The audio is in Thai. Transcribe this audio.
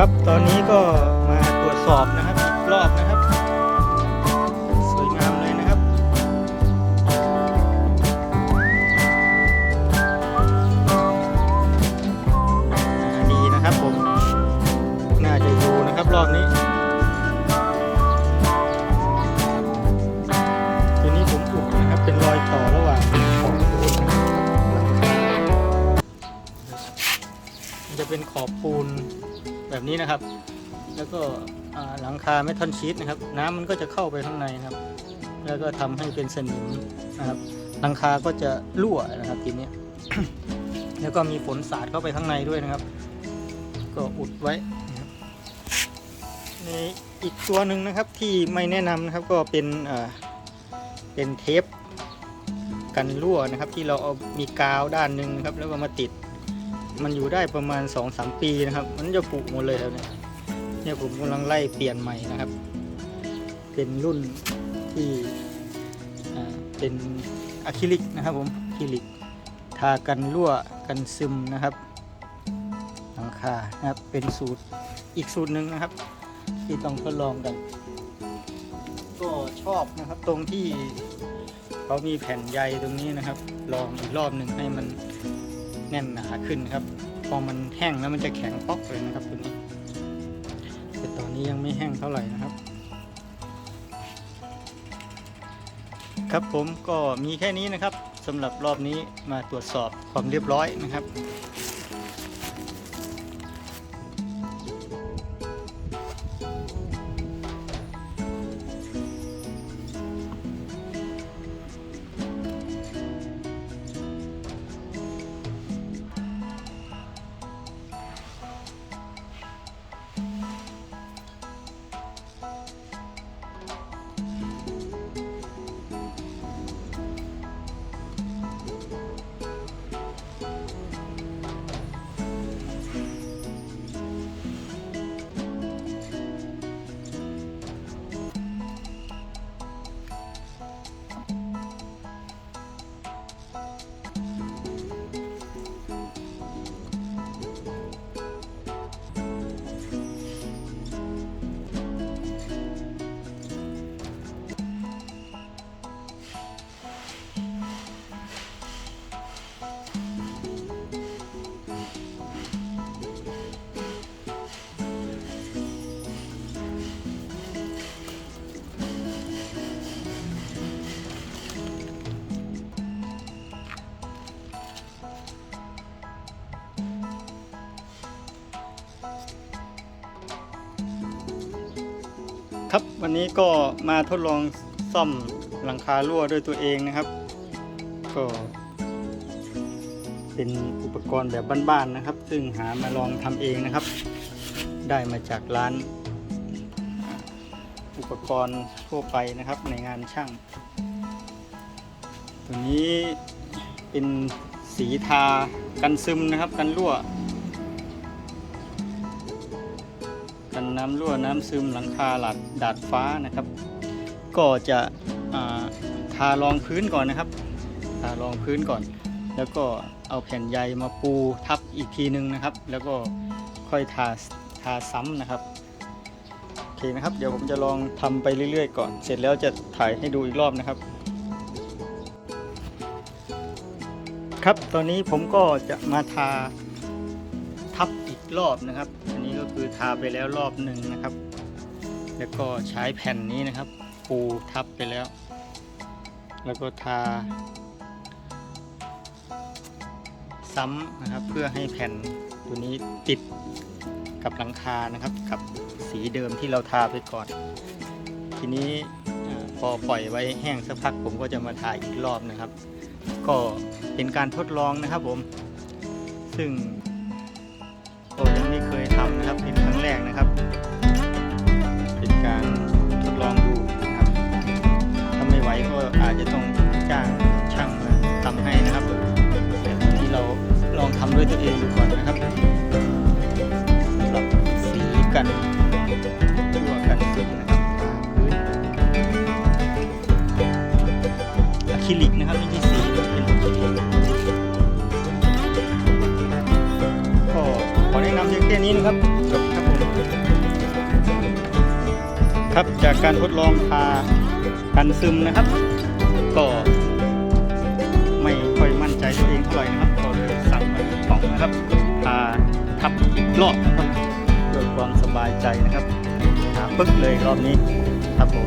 ครับ ตอนนี้ก็มาตรวจสอบนะครับอีกรอบนะครับ สวยงามเลยนะครับ ดีนะครับผม น่าจะอยู่นะครับรอบนี้ทีนี้ผมอุดนะครับเป็นรอยต่อระหว่างขอบปูนจะเป็นขอบปูน แบบนี้นะครับ แล้วก็หลังคาเมทัลชีตนะครับ น้ำมันก็จะเข้าไปข้างในนะครับ แล้วก็ทำให้เป็นสนิมนะครับหลังคาก็จะรั่วนะครับทีนี้แล้วก็มีฝนสาดเข้าไปข้างในด้วยนะครับ ก็อุดไว้ในอีกตัวหนึ่งนะครับที่ไม่แนะนำนะครับก็เป็นเป็นเทปกันรั่วนะครับ ที่เราเอามีกาวด้านหนึ่งนะครับ แล้วก็มาติด มันอยู่ได้ประมาณ 2-3 ปีนะครับ มันจะผุหมดเลยครับเนี่ยเนี่ยผมกำลังไล่เปลี่ยนใหม่นะครับ เป็นรุ่นที่เป็นอะคริลิกนะครับผมอะคริลิกทากันรั่วกันซึมนะครับหลังคานะครับเป็นสูตรอีกสูตรหนึ่งนะครับ ที่ต้องทดลองกัน ก็ชอบนะครับตรงที่เขามีแผ่นใยตรงนี้นะครับ ลองอีกรอบหนึ่งให้มัน แน่นหนาขึ้นครับ พอมันแห้งแล้วมันจะแข็งป๊อกเลยนะครับตัวนี้ แต่ตอนนี้ยังไม่แห้งเท่าไหร่นะครับ ครับผมก็มีแค่นี้นะครับสำหรับรอบนี้มาตรวจสอบความเรียบร้อยนะครับ ครับวันนี้ก็มาทดลองซ่อมหลังคารั่วด้วยตัวเองนะครับ ก็เป็นอุปกรณ์แบบบ้านๆนะครับ ซึ่งหามาลองทำเองนะครับ ได้มาจากร้าน อุปกรณ์ทั่วไปนะครับในงานช่าง ตัวนี้เป็นสีทากันซึมนะครับกันรั่ว น้ำรั่วน้ำซึมหลังคาหลัดดาดฟ้านะครับ ก็จะาทารองพื้นก่อนนะครับทารองพื้นก่อน แล้วก็เอาแผ่นใยมาปูทับอีกทีนึงนะครับ แล้วก็ค่อยทาทาซ้ำนะครับโอเคนะครับ เดี๋ยวผมจะลองทำไปเรื่อยๆ ก่อน เสร็จแล้วจะถ่ายให้ดูอีกรอบนะครับครับ ตอนนี้ผมก็จะมาทา ทับอีกรอบนะครับ อันนี้ก็คือทาไปแล้วรอบหนึ่งนะครับ แล้วก็ใช้แผ่นนี้นะครับ ปูทับไปแล้ว แล้วก็ทา ซ้ำนะครับเพื่อให้แผ่นตัวนี้ติดกับหลังคานะครับ กับสีเดิมที่เราทาไปก่อน ทีนี้พอปล่อยไว้แห้งสักพักผมก็จะมาทาอีกรอบนะครับ ก็เป็นการทดลองนะครับผม ซึ่ง ก็ยังไม่เคยทำนะครับเป็นครั้งแรกนะครับ เป็นการทดลองดูนะครับถ้าไม่ไหวก็อาจจะต้องจ้างช่างมาทำให้นะครับแต่ตอนนี้เราลองทำด้วยตัวเองดูก่อนนะครับสำหรับสีกันตัวกันซึมนะครับพื้นอะคริลิกนะครับไม่ใช่สีเป็นอะคริลิก แค่นี้นะครับจบครับผมครับจากการทดลองทากันซึมนะครับ ก็ไม่ค่อยมั่นใจตัวเองเท่าไหร่นะครับก็เลยสั่งมาสองนะครับทาทับรอบเพื่อความสบายใจนะครับหาปึ๊กเลยรอบนี้ครับผม